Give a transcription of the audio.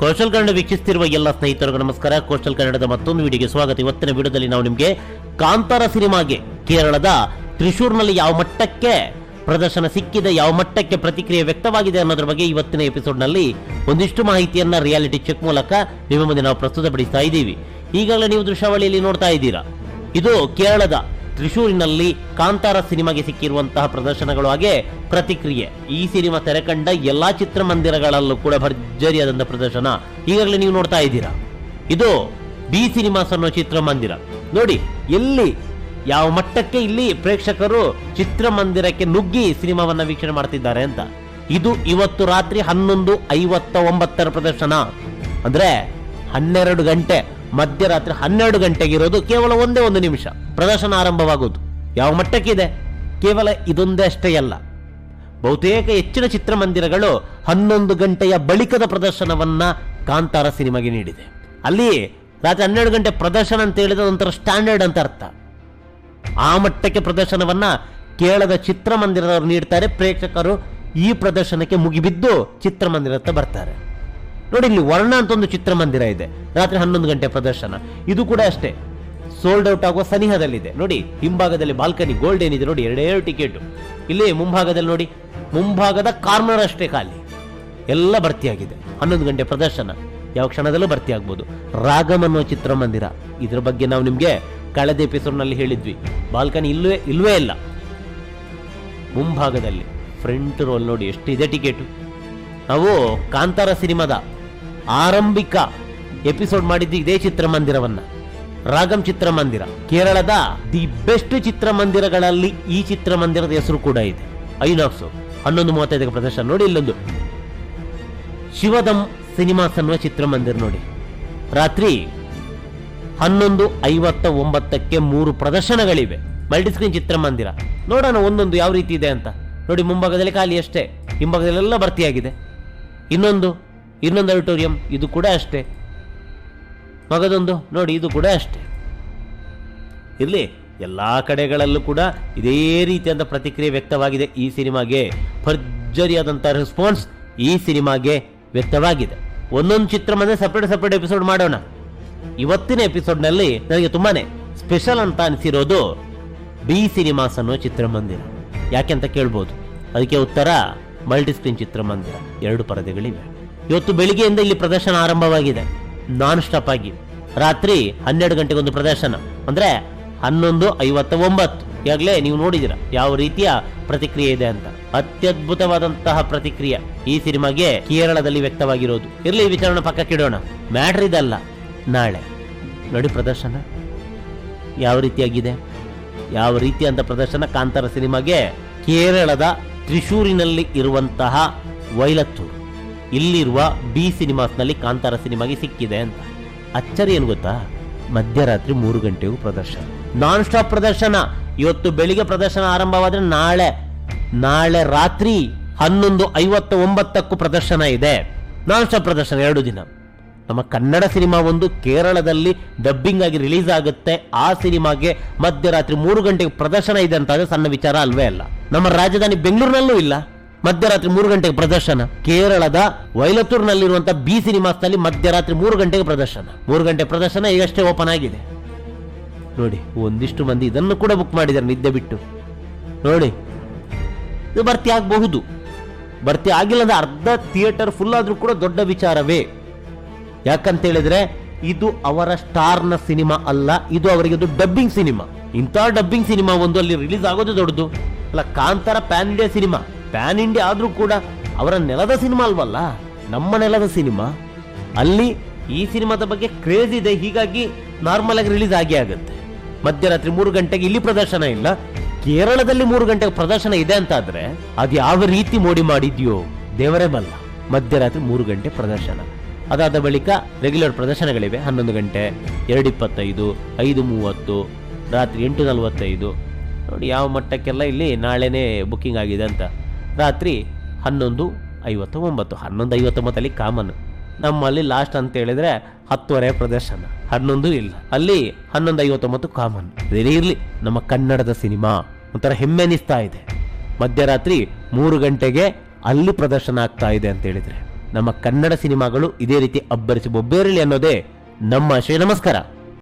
Coastal Kannada ವೀಕ್ಷಿಸ್ತಿರುವ ಎಲ್ಲ ಸ್ನೇಹಿತರಿಗೆ ನಮಸ್ಕಾರ. ಕೋಸ್ಟಲ್ ಕನ್ನಡದ ಮತ್ತೊಂದು ವಿಡಿಯೋಗೆ ಸ್ವಾಗತ. ಇವತ್ತಿನ ವಿಡಿಯೋದಲ್ಲಿ ನಾವು ನಿಮಗೆ ಕಾಂತಾರ ಸಿನಿಮಾಗೆ ಕೇರಳದ ತ್ರಿಶೂರ್ನಲ್ಲಿ ಯಾವ ಮಟ್ಟಕ್ಕೆ ಪ್ರದರ್ಶನ ಸಿಕ್ಕಿದೆ, ಯಾವ ಮಟ್ಟಕ್ಕೆ ಪ್ರತಿಕ್ರಿಯೆ ವ್ಯಕ್ತವಾಗಿದೆ ಅನ್ನೋದ್ರ ಬಗ್ಗೆ ಇವತ್ತಿನ ಎಪಿಸೋಡ್ನಲ್ಲಿ ಒಂದಿಷ್ಟು ಮಾಹಿತಿಯನ್ನ ರಿಯಾಲಿಟಿ ಚೆಕ್ ಮೂಲಕ ನಿಮ್ಮ ಮುಂದೆ ನಾವು ಪ್ರಸ್ತುತಪಡಿಸ್ತಾ ಇದ್ದೀವಿ. ಈಗಾಗಲೇ ನೀವು ದೃಶ್ಯಾವಳಿಯಲ್ಲಿ ನೋಡ್ತಾ ಇದ್ದೀರಾ. ಇದು ಕೇರಳದ ತ್ರಿಶೂರಿನಲ್ಲಿ ಕಾಂತಾರ ಸಿನಿಮಾಗೆ ಸಿಕ್ಕಿರುವಂತಹ ಪ್ರದರ್ಶನಗಳು ಹಾಗೆ ಪ್ರತಿಕ್ರಿಯೆ. ಈ ಸಿನಿಮಾ ತೆರೆಕಂಡ ಎಲ್ಲಾ ಚಿತ್ರಮಂದಿರಗಳಲ್ಲೂ ಕೂಡ ಭರ್ಜರಿಯಾದಂತಹ ಪ್ರದರ್ಶನ. ಈಗಾಗಲೇ ನೀವು ನೋಡ್ತಾ ಇದ್ದೀರಾ? ಇದು ಬಿ ಸಿನಿಮಾಸ್ ಅನ್ನೋ ಚಿತ್ರಮಂದಿರ. ನೋಡಿ, ಎಲ್ಲಿ ಯಾವ ಮಟ್ಟಕ್ಕೆ ಇಲ್ಲಿ ಪ್ರೇಕ್ಷಕರು ಚಿತ್ರಮಂದಿರಕ್ಕೆ ನುಗ್ಗಿ ಸಿನಿಮಾವನ್ನ ವೀಕ್ಷಣೆ ಮಾಡ್ತಿದ್ದಾರೆ ಅಂತ. ಇದು ಇವತ್ತು ರಾತ್ರಿ ಹನ್ನೊಂದು ಐವತ್ತ ಒಂಬತ್ತರ ಪ್ರದರ್ಶನ. ಅಂದ್ರೆ ಹನ್ನೆರಡು ಗಂಟೆ. ಮಧ್ಯರಾತ್ರಿ ಹನ್ನೆರಡು ಗಂಟೆಗಿರೋದು ಕೇವಲ ಒಂದೇ ಒಂದು ನಿಮಿಷ. ಪ್ರದರ್ಶನ ಆರಂಭವಾಗುವುದು ಯಾವ ಮಟ್ಟಕ್ಕಿದೆ? ಕೇವಲ ಇದೊಂದೇ ಅಷ್ಟೇ ಅಲ್ಲ. ಬಹುತೇಕ ಹೆಚ್ಚಿನ ಚಿತ್ರಮಂದಿರಗಳು ಹನ್ನೊಂದು ಗಂಟೆಯ ಬಳಿಕದ ಪ್ರದರ್ಶನವನ್ನ ಕಾಂತಾರ ಸಿನಿಮಾಗೆ ನೀಡಿದೆ. ಅಲ್ಲಿ ರಾತ್ರಿ ಹನ್ನೆರಡು ಗಂಟೆ ಪ್ರದರ್ಶನ ಅಂತ ಹೇಳಿದ ಒಂಥರ ಸ್ಟ್ಯಾಂಡರ್ಡ್ ಅಂತ ಅರ್ಥ. ಆ ಮಟ್ಟಕ್ಕೆ ಪ್ರದರ್ಶನವನ್ನ ಕೇಳದ ಚಿತ್ರಮಂದಿರದವರು ನೀಡ್ತಾರೆ. ಪ್ರೇಕ್ಷಕರು ಈ ಪ್ರದರ್ಶನಕ್ಕೆ ಮುಗಿಬಿದ್ದು ಚಿತ್ರಮಂದಿರ ಹತ್ರ ಬರ್ತಾರೆ. ನೋಡಿ, ಇಲ್ಲಿ ವರ್ಣ ಅಂತ ಒಂದು ಚಿತ್ರಮಂದಿರ ಇದೆ. ರಾತ್ರಿ ಹನ್ನೊಂದು ಗಂಟೆ ಪ್ರದರ್ಶನ. ಇದು ಕೂಡ ಅಷ್ಟೇ. ಸೋಲ್ಡ್ ಔಟ್ ಆಗುವ ಸನಿಹದಲ್ಲಿದೆ. ನೋಡಿ, ಹಿಂಭಾಗದಲ್ಲಿ ಬಾಲ್ಕನಿ ಗೋಲ್ಡ್ ಏನಿದೆ ನೋಡಿ, ಎರಡೆರಡು ಟಿಕೆಟ್ ಇಲ್ಲಿ ಮುಂಭಾಗದಲ್ಲಿ ನೋಡಿ, ಮುಂಭಾಗದ ಕಾರ್ನರ್ ಅಷ್ಟೇ ಖಾಲಿ. ಎಲ್ಲ ಭರ್ತಿಯಾಗಿದೆ. ಹನ್ನೊಂದು ಗಂಟೆ ಪ್ರದರ್ಶನ. ಯಾವ ಕ್ಷಣದಲ್ಲೂ ಭರ್ತಿ ಆಗ್ಬೋದು. ರಾಗಮ್ ಅನ್ನೋ ಚಿತ್ರಮಂದಿರ. ಇದ್ರ ಬಗ್ಗೆ ನಾವು ನಿಮ್ಗೆ ಕಳೆದ ಎಪಿಸೋಡ್ನಲ್ಲಿ ಹೇಳಿದ್ವಿ. ಬಾಲ್ಕನಿ ಇಲ್ಲವೇ, ಇಲ್ವೇ ಇಲ್ಲ. ಮುಂಭಾಗದಲ್ಲಿ ಫ್ರಂಟ್ ರೋಲ್ ನೋಡಿ, ಎಷ್ಟಿದೆ ಟಿಕೆಟ್ ನಾವು ಕಾಂತಾರ ಸಿನಿಮಾದ ಆರಂಭಿಕ ಎಪಿಸೋಡ್ ಮಾಡಿದ್ದು ಇದೇ ಚಿತ್ರಮಂದಿರವನ್ನ. ರಾಗಂ ಚಿತ್ರಮಂದಿರ. ಕೇರಳದ ದಿ ಬೆಸ್ಟ್ ಚಿತ್ರಮಂದಿರಗಳಲ್ಲಿ ಈ ಚಿತ್ರಮಂದಿರದ ಹೆಸರು ಕೂಡ ಇದೆ. ಐನಾಕ್ಸ್. ಹನ್ನೊಂದು ಮೂವತ್ತೈದಕ್ಕೆ ಪ್ರದರ್ಶನ ನೋಡಿ ಇಲ್ಲೊಂದು. ಶಿವದಂ ಸಿನಿಮಾಸ್ ಅನ್ನುವ ಚಿತ್ರಮಂದಿರ ನೋಡಿ. ರಾತ್ರಿ ಹನ್ನೊಂದು ಐವತ್ತ ಒಂಬತ್ತಕ್ಕೆ ಮೂರು ಪ್ರದರ್ಶನಗಳಿವೆ. ಮಲ್ಟಿಸ್ಕ್ರೀನ್ ಚಿತ್ರಮಂದಿರ. ನೋಡೋಣ ಒಂದೊಂದು ಯಾವ ರೀತಿ ಇದೆ ಅಂತ. ನೋಡಿ ಮುಂಭಾಗದಲ್ಲಿ ಖಾಲಿ ಅಷ್ಟೇ. ಹಿಂಭಾಗದಲ್ಲೆಲ್ಲ ಭರ್ತಿಯಾಗಿದೆ. ಇನ್ನೊಂದು. ಇನ್ನೊಂದು ಆಡಿಟೋರಿಯಂ, ಇದು ಕೂಡ ಅಷ್ಟೇ. ಮಗದೊಂದು, ನೋಡಿ, ಇದು ಕೂಡ ಅಷ್ಟೇ. ಇರಲಿ, ಎಲ್ಲ ಕಡೆಗಳಲ್ಲೂ ಕೂಡ ಇದೇ ರೀತಿಯಾದ ಪ್ರತಿಕ್ರಿಯೆ ವ್ಯಕ್ತವಾಗಿದೆ ಈ ಸಿನಿಮಾಗೆ. ಭರ್ಜರಿಯಾದಂಥ ರೆಸ್ಪಾನ್ಸ್ ಈ ಸಿನಿಮಾಗೆ ವ್ಯಕ್ತವಾಗಿದೆ. ಒಂದೊಂದು ಚಿತ್ರಮಂದಿರ ಸಪ್ರೇಟ್ ಸಪ್ರೇಟ್ ಎಪಿಸೋಡ್ ಮಾಡೋಣ. ಇವತ್ತಿನ ಎಪಿಸೋಡ್ನಲ್ಲಿ ನನಗೆ ತುಂಬಾ ಸ್ಪೆಷಲ್ ಅಂತ ಅನಿಸಿರೋದು ಬಿ ಸಿನಿಮಾಸ್ ಅನ್ನೋ ಚಿತ್ರಮಂದಿರ. ಯಾಕೆ ಅಂತ ಕೇಳ್ಬೋದು? ಅದಕ್ಕೆ ಉತ್ತರ ಮಲ್ಟಿಸ್ಕ್ರೀನ್ ಚಿತ್ರಮಂದಿರ. ಎರಡು ಪರದೆಗಳಿವೆ. ಇವತ್ತು ಬೆಳಿಗ್ಗೆಯಿಂದ ಇಲ್ಲಿ ಪ್ರದರ್ಶನ ಆರಂಭವಾಗಿದೆ. ನಾನ್ ಸ್ಟಾಪ್ ಆಗಿ. ರಾತ್ರಿ ಹನ್ನೆರಡು ಗಂಟೆಗೆ ಒಂದು ಪ್ರದರ್ಶನ. ಅಂದ್ರೆ ಹನ್ನೊಂದು ಐವತ್ತ ಒಂಬತ್ತು ಈಗಾಗಲೇ ನೀವು ನೋಡಿದಿರ ಯಾವ ರೀತಿಯ ಪ್ರತಿಕ್ರಿಯೆ ಇದೆ ಅಂತ. ಅತ್ಯದ್ಭುತವಾದಂತಹ ಪ್ರತಿಕ್ರಿಯೆ ಈ ಸಿನಿಮಾಗೆ ಕೇರಳದಲ್ಲಿ ವ್ಯಕ್ತವಾಗಿರೋದು. ಇರಲಿ, ವಿಚಾರಣೆ ಪಕ್ಕ ಪಕ್ಕಕ್ಕಿಡೋಣ ಮ್ಯಾಟ್ರ್ ಇದಲ್ಲ. ನಾಳೆ. ನೋಡಿ ಪ್ರದರ್ಶನ. ಯಾವ ರೀತಿಯಾಗಿದೆ? ಯಾವ ರೀತಿಯಂತ ಪ್ರದರ್ಶನ ಕಾಂತಾರ ಸಿನಿಮಾಗೆ ಕೇರಳದ ತ್ರಿಶೂರಿನಲ್ಲಿ ಇರುವಂತಹ ವೈಲತ್ತೂರು. ಇಲ್ಲಿರುವ ಬಿ ಸಿನಿಮಾಸ್ನಲ್ಲಿ ಕಾಂತಾರ ಸಿನಿಮಾಗೆ ಸಿಕ್ಕಿದೆ ಅಂತ. ಅಚ್ಚರಿ ಏನು ಗೊತ್ತಾ? ಮಧ್ಯರಾತ್ರಿ ಮೂರು ಗಂಟೆಗೂ ಪ್ರದರ್ಶನ. ನಾನ್ ಸ್ಟಾಪ್ ಪ್ರದರ್ಶನ. ಇವತ್ತು ಬೆಳಿಗ್ಗೆ ಪ್ರದರ್ಶನ ಆರಂಭವಾದ್ರೆ ನಾಳೆ. ನಾಳೆ ರಾತ್ರಿ ಹನ್ನೊಂದು ಐವತ್ತ ಒಂಬತ್ತಕ್ಕೂ ಪ್ರದರ್ಶನ ಇದೆ. ನಾನ್ ಸ್ಟಾಪ್ ಪ್ರದರ್ಶನ ಎರಡು ದಿನ. ನಮ್ಮ ಕನ್ನಡ ಸಿನಿಮಾ ಒಂದು ಕೇರಳದಲ್ಲಿ ಡಬ್ಬಿಂಗ್ ಆಗಿ ರಿಲೀಸ್ ಆಗುತ್ತೆ. ಆ ಸಿನಿಮಾಗೆ ಮಧ್ಯರಾತ್ರಿ ಮೂರು ಗಂಟೆಗೆ ಪ್ರದರ್ಶನ ಇದೆ ಅಂತ ಸಣ್ಣ ವಿಚಾರ ಅಲ್ವೇ ಅಲ್ಲ. ನಮ್ಮ ರಾಜಧಾನಿ ಬೆಂಗಳೂರಿನಲ್ಲೂ ಇಲ್ಲ. ಮಧ್ಯರಾತ್ರಿ ಮೂರು ಗಂಟೆಗೆ ಪ್ರದರ್ಶನ. ಕೇರಳದ ವೈಲತ್ತೂರಿನಲ್ಲಿರುವಂತಹ ಬಿ ಸಿನಿಮಾಸ್ನಲ್ಲಿ ಮಧ್ಯರಾತ್ರಿ ಮೂರು ಗಂಟೆಗೆ ಪ್ರದರ್ಶನ. ಮೂರು ಗಂಟೆ ಪ್ರದರ್ಶನ ಈಗಷ್ಟೇ ಓಪನ್ ಆಗಿದೆ. ನೋಡಿ, ಒಂದಿಷ್ಟು ಮಂದಿ ಇದನ್ನು ಕೂಡ ಬುಕ್ ಮಾಡಿದ್ದಾರೆ, ನಿದ್ದೆ ಬಿಟ್ಟು. ನೋಡಿ, ಇದು ಭರ್ತಿ ಆಗಬಹುದು. ಭರ್ತಿ ಆಗಿಲ್ಲ ಅಂದ್ರೆ ಅರ್ಧ ಥಿಯೇಟರ್ ಫುಲ್ ಆದ್ರೂ ಕೂಡ ದೊಡ್ಡ ವಿಚಾರವೇ. ಯಾಕಂತ ಹೇಳಿದ್ರೆ, ಇದು ಅವರ ಸ್ಟಾರ್ನ ಸಿನಿಮಾ ಅಲ್ಲ, ಇದು ಅವರಿಗೆ ಒಂದು ಡಬ್ಬಿಂಗ್ ಸಿನಿಮಾ. ಇಂಥ ಡಬ್ಬಿಂಗ್ ಸಿನಿಮಾ ಒಂದು ಅಲ್ಲಿ ರಿಲೀಸ್ ಆಗೋದು ದೊಡ್ಡದು. ಅಲ್ಲ, Kantara pan India cinema. Pan India ಆದರೂ ಕೂಡ ಅವರ ನೆಲದ ಸಿನಿಮಾ ಅಲ್ವಲ್ಲ? ನಮ್ಮ ನೆಲದ ಸಿನಿಮಾ? ಅಲ್ಲಿ ಈ ಸಿನಿಮಾದ ಬಗ್ಗೆ ಕ್ರೇಜ್ ಇದೆ, ಹೀಗಾಗಿ ನಾರ್ಮಲ್ ಆಗಿ ರಿಲೀಸ್ ಆಗೇ ಆಗುತ್ತೆ. ಮಧ್ಯರಾತ್ರಿ ಮೂರು ಗಂಟೆಗೆ ಇಲ್ಲಿ ಪ್ರದರ್ಶನ ಇಲ್ಲ. ಕೇರಳದಲ್ಲಿ ಮೂರು ಗಂಟೆಗೆ ಪ್ರದರ್ಶನ ಇದೆ ಅಂತ ಆದ್ರೆ ಅದು ಯಾವ ರೀತಿ ಮೋಡಿ ಮಾಡಿದ್ಯೋ ದೇವರೇ ಬಲ್ಲ. ಮಧ್ಯರಾತ್ರಿ ಮೂರು ಗಂಟೆ ಪ್ರದರ್ಶನ. ಅದಾದ ಬಳಿಕ ರೆಗ್ಯುಲರ್ ಪ್ರದರ್ಶನಗಳಿವೆ. ಹನ್ನೊಂದು ಗಂಟೆ ಎರಡು ಇಪ್ಪತ್ತೈದು ಐದು ಮೂವತ್ತು, ರಾತ್ರಿ ಎಂಟು ನಲವತ್ತೈದು. ನೋಡಿ ಯಾವ ಮಟ್ಟಕ್ಕೆಲ್ಲ ಇಲ್ಲಿ ನಾಳೆನೇ ಬುಕ್ಕಿಂಗ್ ಆಗಿದೆ ಅಂತ. ರಾತ್ರಿ ಹನ್ನೊಂದು ಐವತ್ತು ಒಂಬತ್ತು ಹನ್ನೊಂದು ಐವತ್ತೊಂಬತ್ತಲ್ಲಿ ಕಾಮನ್. ನಮ್ಮಲ್ಲಿ ಲಾಸ್ಟ್ ಅಂತ ಹೇಳಿದ್ರೆ ಹತ್ತುವರೆ ಪ್ರದರ್ಶನ, ಹನ್ನೊಂದು ಇಲ್ಲ. ಅಲ್ಲಿ ಹನ್ನೊಂದು ಐವತ್ತೊಂಬತ್ತು ಕಾಮನ್. ಇದೇ ಇರಲಿ, ನಮ್ಮ ಕನ್ನಡದ ಸಿನಿಮಾ ಒಂಥರ ಹೆಮ್ಮೆ ಅನಿಸ್ತಾ ಇದೆ. ಮಧ್ಯರಾತ್ರಿ ಮೂರು ಗಂಟೆಗೆ ಅಲ್ಲಿ ಪ್ರದರ್ಶನ ಆಗ್ತಾ ಇದೆ ಅಂತ ಹೇಳಿದ್ರೆ ನಮ್ಮ ಕನ್ನಡ ಸಿನಿಮಾಗಳು ಇದೇ ರೀತಿ ಅಬ್ಬರಿಸಿ ಬೊಬ್ಬೇರಲಿ ಅನ್ನೋದೇ ನಮ್ಮ ಆಶಯ. ನಮಸ್ಕಾರ.